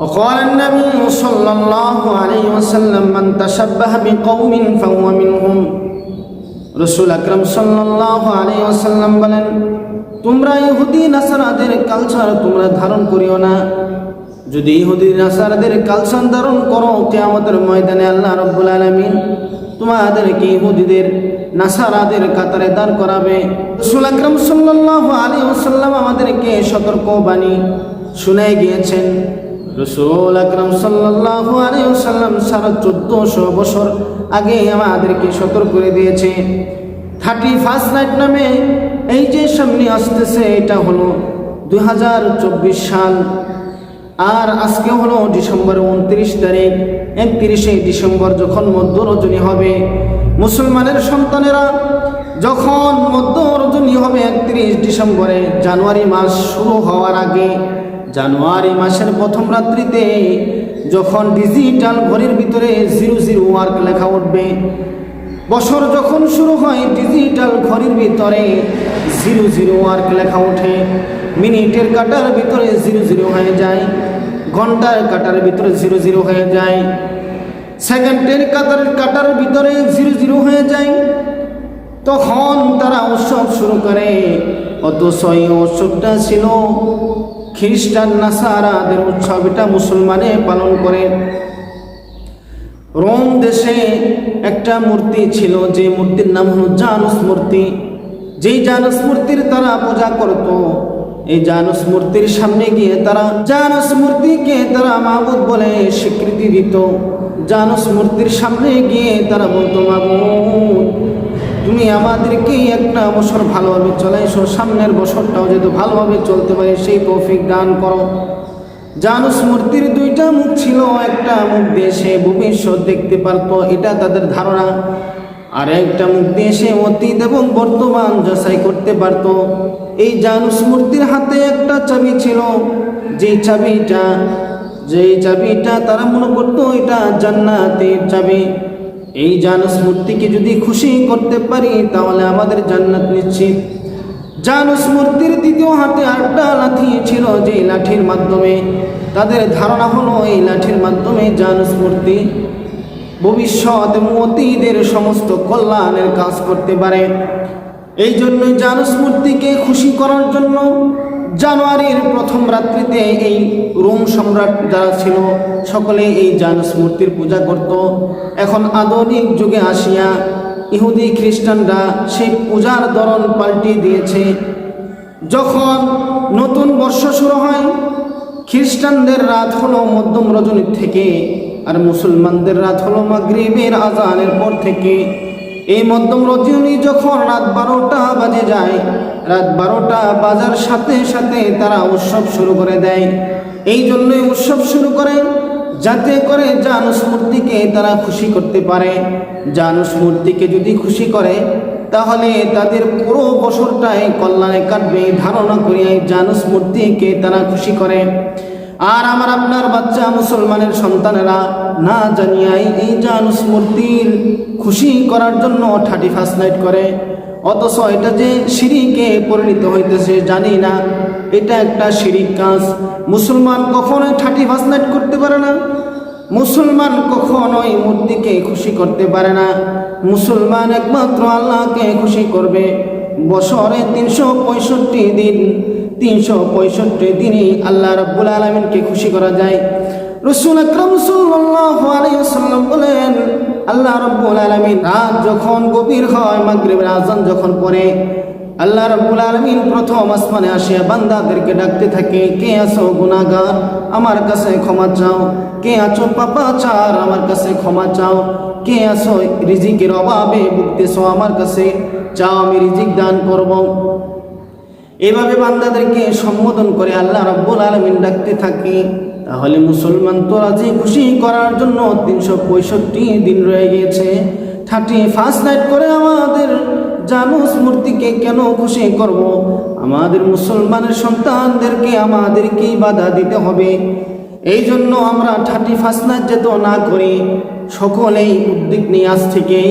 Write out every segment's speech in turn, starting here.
وقال النبي صلى الله عليه وسلم من تشبه بقوم فهو منهم রসুল আকরম সাল্লাহ আলী ওসাল্লাম বলেন তোমরা ইহুদি নাসারাদের কালচার তোমরা ধারণ করিও না যদি ইহুদি নাসারাদের কালচার ধারণ করো কে আমাদের ময়দানে আল্লাহ রব্বুল আলমিন তোমাদেরকে ইহুদিদের নাসারাদের কাতারে দাঁড় করাবে রসুল আকরম সাল্লাহ আলী ওসাল্লাম আমাদেরকে সতর্ক বাণী শুনে গিয়েছেন রসুল আকরম সাল্লাহ আলী ওসাল্লাম সারা চোদ্দশো বছর আগে আমাদেরকে সতর্ক করে দিয়েছে। থার্টি ফার্স্ট নাইট নামে এই যে সামনে আসতেছে, এটা হলো দুই সাল। আর আজকে হলো ডিসেম্বর উনত্রিশ তারিখ, একত্রিশে ডিসেম্বর যখন মধ্য রজনী হবে, মুসলমানের সন্তানেরা যখন মধ্য রজনী হবে একত্রিশ ডিসেম্বরে, জানুয়ারি মাস শুরু হওয়ার আগে জানুয়ারি মাসের প্রথম রাত্রিতে যখন ডিজিটাল ঘড়ির ভিতরে জিরো জিরো ওয়ার্ক লেখা উঠবে, বছর যখন শুরু হয় ডিজিটাল ঘড়ির ভিতরে জিরো জিরো ওয়ার্ক লেখা ওঠে। মিনিটের কাটার ভিতরে জিরো জিরো হয়ে যায়, ঘণ্টার কাটার ভিতরে জিরো জিরো হয়ে যায়, সেকেন্ডের কাটার কাটার ভিতরে জিরো জিরো হয়ে যায়। তখন তারা উৎসব শুরু করে। অথচ এই উৎসবটা ছিল খ্রিস্টান, নাসারাদের উৎসব এটা মুসলমানে পালন করে। রোম দেশে একটা মূর্তি ছিল, যে মূর্তির নাম হলো জানুস মূর্তি। যেই জানুস মূর্তির তারা পূজা করত, এই জানুস মূর্তির সামনে গিয়ে তারা জানুস মূর্তিকে তারা মাবুদ বলে স্বীকৃতি দিত। জানুস মূর্তির সামনে গিয়ে তারা বলতো, মাবুদ তুমি আমাদেরকে একটা বছর ভালোভাবে চলাইছো সামনের বছরটাও যেহেতু ভালোভাবে চলতে পারে, সেই তৌফিক দান করো। জানুস মূর্তির দুইটা মুখ ছিল, একটা মুখ দিয়ে সে ভবিষ্যৎ দেখতে পারত, এটা তাদের ধারণা। আর একটা মুখ দিয়ে সে অতীত এবং বর্তমান যাচাই করতে পারত। এই জানুস মূর্তির হাতে একটা চাবি ছিল যে চাবিটা যে চাবিটা তারা মনে করতো, এটা জান্নাতের চাবি। এই জানুস মূর্তিকে যদি খুশি করতে পারি, তাহলে আমাদের জান্নাত নিশ্চিত। জানুস মূর্তির দ্বিতীয় হাতে আড্ডা লাঠি ছিল যে লাঠির মাধ্যমে। তাদের ধারণা হলো এই লাঠির মাধ্যমে জানুস মূর্তি ভবিষ্যৎ মতিদের সমস্ত কল্যাণের কাজ করতে পারে। এই জন্যই জানুস মূর্তিকে খুশি করার জন্য জানুয়ারির প্রথম রাত্রিতে এই রোম সম্রাট যারা ছিল, সকলে এই জানুস মূর্তির পূজা করত। এখন আধুনিক যুগে আসিয়া ইহুদি খ্রিস্টানরা সেই পূজার ধরন পাল্টিয়ে দিয়েছে। যখন নতুন বর্ষ শুরু হয়, খ্রিস্টানদের রাত হলো মধ্যম রজনীর থেকে, আর মুসলমানদের রাত হলো মাগরিবের আজানের পর থেকে। এই মধ্যম রজনী যখন রাত বারোটা বাজে যায়, রাত বারোটা বাজার সাথে সাথে তারা উৎসব শুরু করে দেয়। এই জন্যই উৎসব শুরু করে, যাতে করে জানুস মূর্তিকে তারা খুশি করতে পারে। জানুস মূর্তিকে যদি খুশি করে, তাহলে তাদের পুরো বছরটাই কল্যাণে কাটবে। ধারণা করিয়া এই জানুস মূর্তিকে তারা খুশি করে। আর আমার আপনার বাচ্চা মুসলমানের সন্তানেরা না জানিয়াই এই জানুস মূর্তির খুশি করার জন্য থার্টি ফার্স্ট নাইট করে। অথচ এটা যে সিঁড়িকে পরিণত হইতেছে, জানি না। এটা একটা শিরিক কাজ। মুসলমান কখনোই থার্টি ফার্স্ট নাইট করতে পারে না। মুসলমান কখনোই মূর্তিকে খুশি করতে পারে না। মুসলমান একমাত্র আল্লাহকে খুশি করবে। বছরে তিনশো পঁয়ষট্টি দিন তিনশো পঁয়ষট্টি দিনই আল্লাহ রব্বুল আলমিনকে খুশি করা যায়। রসুল আকরম সাল্লাম বলেন, আল্লাহ রব্বুল আলমিন রাত যখন গভীর হয়, মাগরিবের আজান যখন পড়ে, আল্লাহ রব্বুল আলমিন প্রথম আসমানে আসিয়া বান্দাদেরকে ডাকতে থাকে, কে আসো গুনাগার আমার কাছে ক্ষমা চাও। কে আছো পাপা চার আমার কাছে ক্ষমা চাও। কে আসো রিজিকের অভাবে ভুগতেছো? আমার কাছে চাও, আমি রিজিক দান করব। এভাবে বান্দাদেরকে সম্বোধন করে আল্লাহ রব্বুল আলমিন ডাকতে থাকে, তাহলে মুসলমান তো রাজি খুশি করার জন্য তিনশো পঁয়ষট্টি দিন রয়ে গিয়েছে থার্টি ফার্স্ট নাইট করে আমাদের জানুস মূর্তিকে কেন খুশি করব। আমাদের মুসলমানের সন্তানদেরকে আমাদেরকেই বাধা দিতে হবে এই জন্য আমরা থার্টি ফার্স্ট নাইট যেত না করি, সকলেই উদ্যোগ আজ থেকেই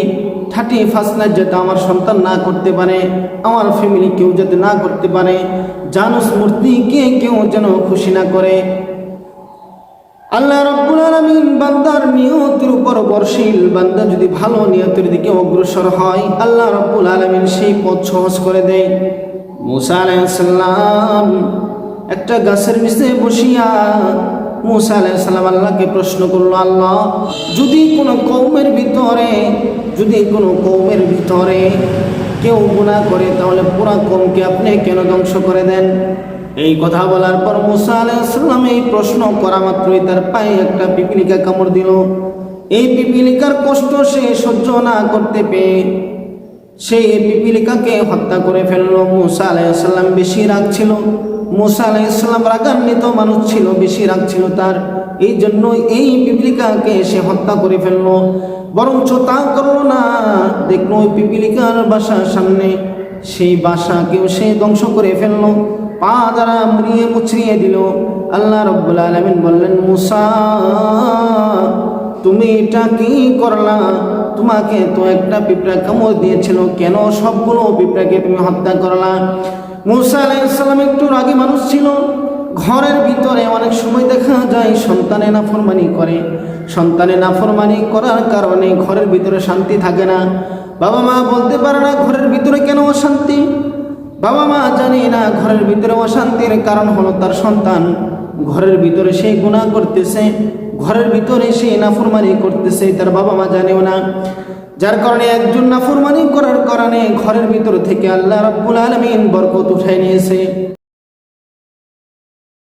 থার্টি ফার্স্ট নাইট যাতে আমার সন্তান না করতে পারে, আমার ফ্যামিলি কেউ যাতে না করতে পারে, জানুস মূর্তিকে কেউ যেন খুশি না করে। আল্লাহ রাব্বুল আলামিন বান্দার নিয়তের উপর বর্ষিল, বান্দা যদি ভালো নিয়তের দিকে অগ্রসর হয়, আল্লাহ রাব্বুল আলামিন সেই পথ সহজ করে দেয়। মুসা আলাইহিস সালাম একটা গাছের নিচে বসিয়া মুসা আলাইহিস সালাম আল্লাহকে প্রশ্ন করল, আল্লাহ, যদি কোনো কৌমের ভিতরে, যদি কোনো কৌমের ভিতরে কেউ গুনাহ করে, তাহলে পুরা কৌমকে আপনি কেন ধ্বংস করে দেন? এই কথা বলার পর মুসা আলাইসাল্লাম এই প্রশ্ন করা মাত্রই তার পায়ে একটা পিপিলিকা কামড় দিল। এই পিপিলিকার কষ্ট সে সহ্য না করতে পেয়ে সেই পিপিলিকাকে হত্যা করে ফেলল। মুসা আলাইসাল্লাম বেশি রাগ ছিল। মুসা আলাইসাল্লাম রাগান্বিত মানুষ ছিল, বেশি রাগ ছিল তার। এই জন্য এই পিপিলিকাকে সে হত্যা করে ফেলল। বরঞ্চ তা করল না। দেখল ওই পিপিলিকার বাসার সামনে সেই বাসাকেও সে ধ্বংস করে ফেলল। পা দ্বারা মুড়িয়ে মুচড়িয়ে দিল। আল্লাহ রব্বুল আলমিন বললেন, মুসা, তুমি এটা কি করলা? তোমাকে তো একটা পিঁপড়া কামড় দিয়েছিল। কেন সবগুলো পিঁপড়াকে তুমি হত্যা করলা? মুসা আলাইসাল্লাম একটু রাগী মানুষ ছিল। ঘরের ভিতরে অনেক সময় দেখা যায় সন্তানে নাফরমানি করে। সন্তানে নাফরমানি করার কারণে ঘরের ভিতরে শান্তি থাকে না। বাবা মা বলতে পারে না ঘরের ভিতরে কেন অশান্তি? বাবা মা জানি না ঘরের ভিতরে অশান্তির কারণ হলো তার সন্তান। ঘরের ভিতরে সে গুণা করতেছে, ঘরের ভিতরে সে নাফরমানি করতেছে, তার বাবা মা জানেও না। যার কারণে একজন নাফরমানি করার কারণে ঘরের ভিতর থেকে আল্লাহ রাব্বুল আলমিন বরকত উঠাই নিয়েছে।